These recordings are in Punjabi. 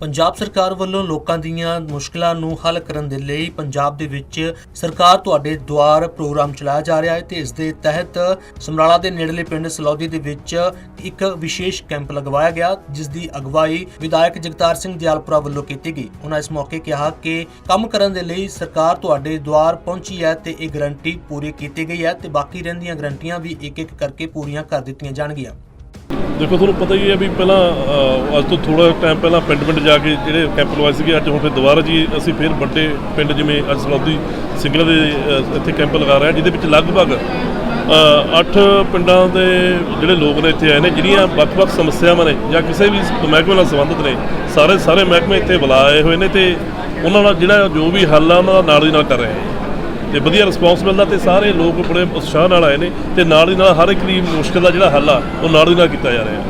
ਪੰਜਾਬ ਸਰਕਾਰ ਵੱਲੋਂ ਲੋਕਾਂ ਦੀਆਂ ਮੁਸ਼ਕਲਾਂ ਨੂੰ ਹੱਲ ਕਰਨ ਦੇ ਲਈ ਪੰਜਾਬ ਦੇ ਵਿੱਚ ਸਰਕਾਰ ਤੁਹਾਡੇ ਦੁਆਰ ਪ੍ਰੋਗਰਾਮ ਚਲਾਇਆ ਜਾ ਰਿਹਾ ਹੈ ਤੇ ਇਸ ਦੇ ਤਹਿਤ ਸਮਰਾਲਾ ਦੇ ਨੇੜਲੇ ਪਿੰਡ ਸਲੌਦੀ ਦੇ ਵਿੱਚ ਇੱਕ ਵਿਸ਼ੇਸ਼ ਕੈਂਪ ਲਗਵਾਇਆ ਗਿਆ, ਜਿਸ ਦੀ ਅਗਵਾਈ ਵਿਧਾਇਕ ਜਗਤਾਰ ਸਿੰਘ ਦਿਆਲਪੁਰਾ ਵੱਲੋਂ ਕੀਤੀ ਗਈ। ਉਹਨਾਂ ਇਸ ਮੌਕੇ ਕਿਹਾ ਕਿ ਕੰਮ ਕਰਨ ਦੇ ਲਈ ਸਰਕਾਰ ਤੁਹਾਡੇ ਦੁਆਰ ਪਹੁੰਚੀ ਹੈ ਤੇ ਇਹ ਗਰੰਟੀ ਪੂਰੀ ਕੀਤੀ ਗਈ ਹੈ ਤੇ ਬਾਕੀ ਰਹਿੰਦੀਆਂ ਗਰੰਟੀਆਂ ਵੀ ਇੱਕ ਇੱਕ ਕਰਕੇ ਪੂਰੀਆਂ ਕਰ ਦਿੱਤੀਆਂ ਜਾਣਗੀਆਂ। ਦੇਖੋ, ਤੁਹਾਨੂੰ ਪਤਾ ਹੀ ਹੈ ਵੀ ਪਹਿਲਾਂ ਅੱਜ ਤੋਂ ਥੋੜਾ ਟਾਈਮ ਪਹਿਲਾਂ ਪਿੰਡ ਪਿੰਡ ਜਾ ਕੇ ਜਿਹੜੇ ਕੈਂਪ ਲਵਾਏ ਸੀਗੇ, ਅੱਜ ਹੁਣ ਫਿਰ ਦੁਬਾਰਾ ਜੀ ਅਸੀਂ ਫਿਰ ਵੱਡੇ ਪਿੰਡ ਜਿਵੇਂ ਅੱਜ ਸਲੌਦੀ ਸਿੰਗਲਾ ਦੇ ਇੱਥੇ ਕੈਂਪ ਲਗਾ ਰਹੇ ਹਾਂ, ਜਿਹਦੇ ਵਿੱਚ ਲਗਭਗ 8 ਪਿੰਡਾਂ ਦੇ ਜਿਹੜੇ ਲੋਕ ਨੇ ਇੱਥੇ ਆਏ ਨੇ, ਜਿਹੜੀਆਂ ਵੱਖ-ਵੱਖ ਸਮੱਸਿਆਵਾਂ ਨੇ ਜਾਂ ਕਿਸੇ ਵੀ ਮਹਿਕਮੇ ਨਾਲ ਸੰਬੰਧਿਤ ਨੇ, ਸਾਰੇ ਸਾਰੇ ਮਹਿਕਮੇ ਇੱਥੇ ਬੁਲਾਏ ਹੋਏ ਨੇ ਤੇ ਉਹਨਾਂ ਨਾਲ ਜਿਹੜਾ ਜੋ ਵੀ ਹੱਲ ਆ, ਉਹਨਾਂ ਦਾ ਨਾਲ ਦੀ ਨਾਲ ਕਰ ਰਹੇ ਹਾਂ। ਤੇ ਵਧੀਆ ਰਿਸਪੌਂਸ ਮਿਲਦਾ ਤੇ ਸਾਰੇ ਲੋਕ ਬੜੇ ਉਤਸ਼ਾਹ ਨਾਲ ਆਏ ਨੇ ਤੇ ਨਾਲ ਦੀ ਨਾਲ ਹਰ ਇੱਕ ਦੀ ਮੁਸ਼ਕਲ ਦਾ ਜਿਹੜਾ ਹੱਲ ਆ ਉਹ ਨਾਲ ਦੀ ਨਾਲ ਕੀਤਾ ਜਾ ਰਿਹਾ।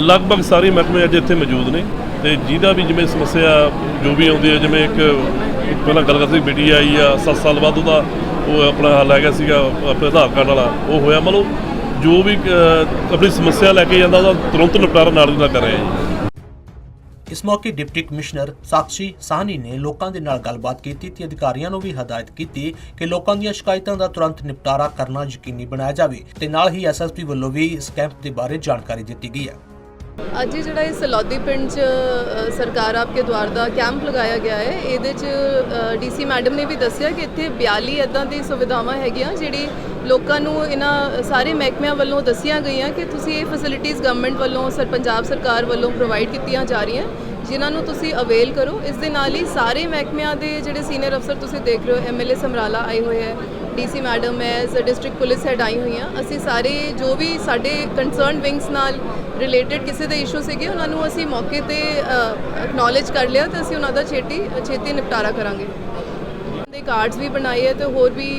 ਲਗਭਗ ਸਾਰੇ ਮਹਿਕਮੇ ਅੱਜ ਇੱਥੇ ਮੌਜੂਦ ਨੇ ਤੇ ਜਿਹਦਾ ਵੀ ਜਿਵੇਂ ਸਮੱਸਿਆ ਜੋ ਵੀ ਆਉਂਦੀ ਹੈ ਜਿਵੇਂ ਇੱਕ ਪਹਿਲਾਂ ਗੱਲ ਕਰਦੇ ਬੇਟੀ ਆਈ ਆ 7 ਸਾਲ ਬਾਅਦ ਉਹਦਾ ਉਹ ਆਪਣਾ ਹੱਲ ਹੈਗਾ ਸੀਗਾ ਆਪਣੇ ਆਧਾਰ ਕਾਰਡ ਵਾਲਾ ਉਹ ਹੋਇਆ। ਮਤਲਬ ਜੋ ਵੀ ਆਪਣੀ ਸਮੱਸਿਆ ਲੈ ਕੇ ਜਾਂਦਾ ਉਹਦਾ ਤੁਰੰਤ ਨਿਪਟਾਰਾ ਨਾਲ ਦੀ ਨਾਲ ਕਰ ਰਹੇ ਜੀ। ਇਸ ਮੌਕੇ ਡਿਪਟੀ ਕਮਿਸ਼ਨਰ ਸਾਕਸ਼ੀ ਸਾਹਨੀ ਨੇ ਲੋਕਾਂ ਦੇ ਨਾਲ ਗੱਲਬਾਤ ਕੀਤੀ ਤੇ ਅਧਿਕਾਰੀਆਂ ਨੂੰ ਵੀ ਹਦਾਇਤ ਕੀਤੀ ਕਿ ਲੋਕਾਂ ਦੀਆਂ ਸ਼ਿਕਾਇਤਾਂ ਦਾ ਤੁਰੰਤ ਨਿਪਟਾਰਾ ਕਰਨਾ ਯਕੀਨੀ ਬਣਾਇਆ ਜਾਵੇ ਤੇ ਨਾਲ ਹੀ ਐਸਐਸਪੀ ਵੱਲੋਂ ਵੀ ਇਸ ਕੈਂਪ ਦੇ ਬਾਰੇ ਜਾਣਕਾਰੀ ਦਿੱਤੀ ਗਈ ਹੈ। ਅੱਜ ਜਿਹੜਾ ਇਹ ਸਲੌਦੀ ਪਿੰਡ 'ਚ ਸਰਕਾਰ ਆਪਕੇ ਦੁਆਰ ਦਾ ਕੈਂਪ ਲਗਾਇਆ ਗਿਆ ਹੈ, ਇਹਦੇ 'ਚ ਡੀਸੀ ਮੈਡਮ ਨੇ ਵੀ ਦੱਸਿਆ ਕਿ ਇੱਥੇ 42 ਇਦਾਂ ਦੀ ਸੁਵਿਧਾਵਾਂ ਹੈਗੀਆਂ, ਜਿਹੜੀ ਲੋਕਾਂ ਨੂੰ ਇਹਨਾਂ ਸਾਰੇ ਮਹਿਕਮਿਆਂ ਵੱਲੋਂ ਦੱਸੀਆਂ ਗਈਆਂ ਕਿ ਤੁਸੀਂ ਇਹ ਫੈਸਿਲਿਟੀਆਂ ਗਵਰਨਮੈਂਟ ਵੱਲੋਂ, ਸਰ, ਪੰਜਾਬ ਸਰਕਾਰ ਵੱਲੋਂ ਪ੍ਰੋਵਾਈਡ ਕੀਤੀਆਂ ਜਾ ਰਹੀਆਂ, ਜਿਨ੍ਹਾਂ ਨੂੰ ਤੁਸੀਂ ਅਵੇਲ ਕਰੋ। ਇਸ ਦੇ ਨਾਲ ਹੀ ਸਾਰੇ ਮਹਿਕਮਿਆਂ ਦੇ ਜਿਹੜੇ ਸੀਨੀਅਰ ਅਫਸਰ ਤੁਸੀਂ ਦੇਖ ਰਹੇ ਹੋ ਐਮਐਲਏ ਸਮਰਾਲਾ ਆਏ ਹੋਏ ਹੈ ਡੀਸੀ ਮੈਡਮ ਹੈ ਡਿਸਟ੍ਰਿਕਟ ਪੁਲਿਸ ਹੈਡ ਆਈ ਹੋਈ ਹੋਈਆਂ ਅਸੀਂ ਸਾਰੇ ਜੋ ਵੀ ਸਾਡੇ ਕੰਸਰਨ ਵਿੰਗਸ ਨਾਲ ਰਿਲੇਟਡ ਕਿਸੇ ਦੇ ਇਸ਼ੂ ਸੀਗੇ, ਉਹਨਾਂ ਨੂੰ ਅਸੀਂ ਮੌਕੇ ਤੇ ਐਕਨੋਲਜ ਕਰ ਲਿਆ ਤੇ ਅਸੀਂ ਉਹਨਾਂ ਦਾ ਛੇਤੀ ਛੇਤੀ ਨਿਪਟਾਰਾ ਕਰਾਂਗੇ। ਦੇ ਕਾਰਡਸ ਵੀ ਬਣਾਏ ਹੈ ਤੇ ਹੋਰ ਵੀ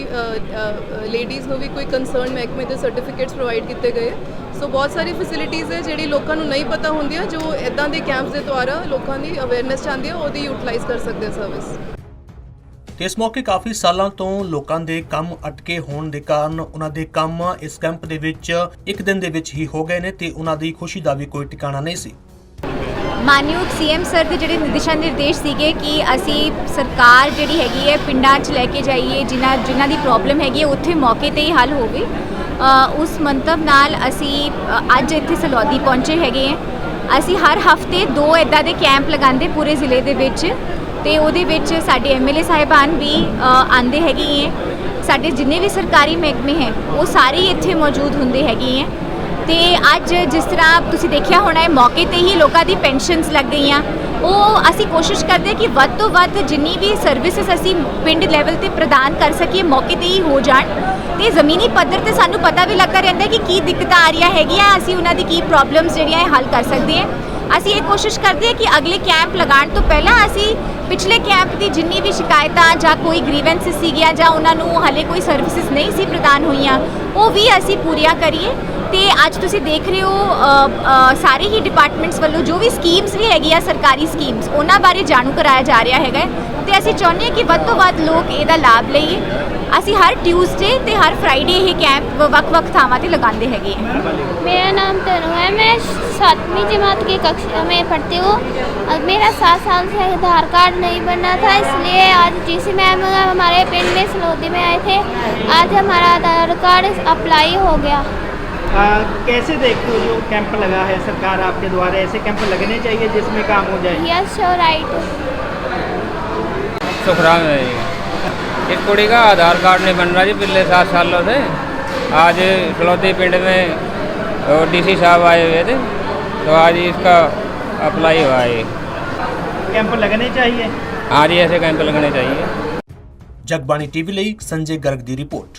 ਲੇਡੀਜ਼ ਨੂੰ ਵੀ ਕੋਈ ਕੰਸਰਨ ਮਹਿਕਮੇ ਦੇ ਸਰਟੀਫਿਕੇਟਸ ਪ੍ਰੋਵਾਈਡ ਕੀਤੇ ਗਏ। ਸੋ ਬਹੁਤ ਸਾਰੀ ਫੈਸਿਲਿਟੀਜ਼ ਹੈ ਜਿਹੜੀ ਲੋਕਾਂ ਨੂੰ ਨਹੀਂ ਪਤਾ ਹੁੰਦੀਆਂ, ਜੋ ਇਦਾਂ ਦੇ ਕੈਂਪਸ ਦੇ ਦੁਆਰਾ ਲੋਕਾਂ ਦੀ ਅਵੇਅਰਨੈਸ ਚਾਹੁੰਦੀ ਆ, ਉਹਦੀ ਯੂਟਿਲਾਈਜ਼ ਕਰ ਸਕਦੇ ਆ ਸਰਵਿਸ ਤੇ ਇਸ ਮੌਕੇ ਕਾਫੀ ਸਾਲਾਂ ਤੋਂ ਲੋਕਾਂ ਦੇ ਕੰਮ ਅਟਕੇ ਹੋਣ ਦੇ ਕਾਰਨ ਉਹਨਾਂ ਦੇ ਕੰਮ ਇਸ ਕੈਂਪ ਦੇ ਵਿੱਚ ਇੱਕ ਦਿਨ ਦੇ ਵਿੱਚ ਹੀ ਹੋ ਗਏ ਨੇ ਤੇ ਉਹਨਾਂ ਦੀ ਖੁਸ਼ੀ ਦਾ ਵੀ ਕੋਈ ਟਿਕਾਣਾ ਨਹੀਂ ਸੀ। ਮਾਨਯੋਗ ਸੀਐਮ ਸਰ ਦੇ ਜਿਹੜੇ ਦਿਸ਼ਾ ਨਿਰਦੇਸ਼ ਸੀਗੇ ਕਿ ਅਸੀਂ ਸਰਕਾਰ ਜਿਹੜੀ ਹੈਗੀ ਹੈ ਪਿੰਡਾਂ 'ਚ ਲੈ ਕੇ ਜਾਈਏ, ਜਿਨ੍ਹਾਂ ਜਿਨ੍ਹਾਂ ਦੀ ਪ੍ਰੋਬਲਮ ਹੈਗੀ ਹੈ, ਉੱਥੇ ਮੌਕੇ ਤੇ ਹੀ ਹੱਲ ਹੋਵੇ ਉਸ ਮੰਤਵ ਨਾਲ ਅਸੀਂ ਅੱਜ ਇੱਥੇ ਸਲੌਦੀ ਪਹੁੰਚੇ ਹੈਗੇ ਹਾਂ। ਅਸੀਂ ਹਰ ਹਫ਼ਤੇ ਦੋ ਇਦਾਂ ਦੇ ਕੈਂਪ ਲਗਾਉਂਦੇ ਪੂਰੇ ਜ਼ਿਲ੍ਹੇ ਦੇ ਵਿੱਚ। ਤੇ ਉਹਦੇ ਵਿੱਚ ਸਾਡੇ ਐਮਐਲਏ ਸਾਹਿਬਾਨ ਵੀ ਅ, ਆਉਂਦੇ ਹੈਗੇ ਹੈ ਸਾਡੇ ਜਿੰਨੇ ਵੀ ਸਰਕਾਰੀ ਮਹਿਕਮੇ ਹੈ ਉਹ ਸਾਰੇ ਹੀ ਇੱਥੇ ਮੌਜੂਦ ਹੁੰਦੇ ਹੈਗੇ ਹੈ ਤੇ ਅੱਜ ਜਿਸ ਤਰ੍ਹਾਂ ਤੁਸੀਂ ਦੇਖਿਆ ਹੋਣਾ ਹੈ ਮੌਕੇ ਤੇ ਹੀ ਲੋਕਾਂ ਦੀ ਪੈਨਸ਼ਨਸ ਲੱਗ ਗਈਆਂ। ਉਹ ਅਸੀਂ ਕੋਸ਼ਿਸ਼ ਕਰਦੇ ਕਿ ਵੱਧ ਤੋਂ ਵੱਧ ਜਿੰਨੀ ਵੀ ਸਰਵਿਸਿਜ਼ ਅਸੀਂ ਪਿੰਡ ਲੈਵਲ ਤੇ ਪ੍ਰਦਾਨ ਕਰ ਸਕੀਏ ਮੌਕੇ ਤੇ ਹੀ ਹੋ ਜਾਣ। ਤੇ ਜ਼ਮੀਨੀ ਪੱਧਰ ਤੇ ਸਾਨੂੰ ਪਤਾ ਵੀ ਲੱਗਦਾ ਰਹਿੰਦਾ ਕਿ ਕੀ ਦਿੱਕਤਾਂ ਆ ਰਹੀਆਂ ਹੈਗੀਆਂ ਅਸੀਂ ਉਹਨਾਂ ਦੀ ਕੀ ਪ੍ਰੋਬਲਮਸ ਜਿਹੜੀਆਂ ਹੱਲ ਕਰ ਸਕਦੇ ਹਾਂ। ਅਸੀਂ ਇਹ ਕੋਸ਼ਿਸ਼ ਕਰਦੇ ਹਾਂ ਕਿ ਅਗਲੇ ਕੈਂਪ ਲਗਾਉਣ ਤੋਂ ਪਹਿਲਾਂ ਅਸੀਂ ਪਿਛਲੇ ਕੈਂਪ ਦੀ ਜਿੰਨੀ ਵੀ ਸ਼ਿਕਾਇਤਾਂ ਜਾਂ ਕੋਈ ਗ੍ਰੀਵੈਂਸਸ ਸੀਗੀਆਂ ਜਾਂ ਉਹਨਾਂ ਨੂੰ ਹਲੇ ਕੋਈ ਸਰਵਿਸਿਜ਼ ਨਹੀਂ ਸੀ ਪ੍ਰਦਾਨ ਹੋਈਆਂ, ਉਹ ਵੀ ਅਸੀਂ ਪੂਰੀਆਂ ਕਰੀਏ। ਤੇ ਅੱਜ ਤੁਸੀਂ ਦੇਖ ਰਹੇ ਹੋ ਸਾਰੇ ਹੀ ਡਿਪਾਰਟਮੈਂਟਸ ਵੱਲੋਂ ਜੋ ਵੀ ਸਕੀਮਸ ਵੀ ਹੈਗੀਆਂ, ਸਰਕਾਰੀ ਸਕੀਮਸ ਉਹਨਾਂ ਬਾਰੇ ਜਾਣੂ ਕਰਾਇਆ ਜਾ ਰਿਹਾ ਹੈਗਾ ਹੈ। ਤੇ ਅਸੀਂ ਚਾਹੁੰਦੇ ਹਾਂ ਕਿ ਵੱਧ ਤੋਂ ਵੱਧ ਲੋਕ ਇਹਦਾ ਲਾਭ ਲਈਏ। ਅਸੀਂ ਹਰ ਟਿਊਜ਼ਡੇ ਤੇ ਹਰ ਫਰਾਈਡੇ ਇਹ ਕੈਂਪ ਵੱਖ-ਵੱਖ ਥਾਵਾਂ ਤੇ ਲਗਾਉਂਦੇ ਹੈਗੇ ਹਾਂ मेरा नाम तनु है मैं सातवीं जमात की कक्षा में पढ़ती हूँ और मेरा सात साल से आधार कार्ड नहीं बना था इसलिए आज टीसी मैम हमारे पिंड में सलौदी में आए थे आज हमारा आधार कार्ड अप्लाई हो गया आ, कैसे देखते हो जो कैंप लगा है सरकार आपके द्वारा ऐसे कैंप लगने चाहिए जिसमें काम हो जाए यस श्योर राइट सुखराम है जी इस कुड़ी का आधार कार्ड नहीं बन रहा जी पिछले सात सालों से आज सलौदी पिंड में डीसी साहब आए हुए थे तो आज इसका अप्लाई हुआ है कैंप लगने चाहिए आज ही ऐसे कैंप लगने चाहिए ਜਗਬਾਣੀ ਟੀਵੀ ਲਈ ਸੰਜੇ ਗਰਗ ਦੀ ਰਿਪੋਰਟ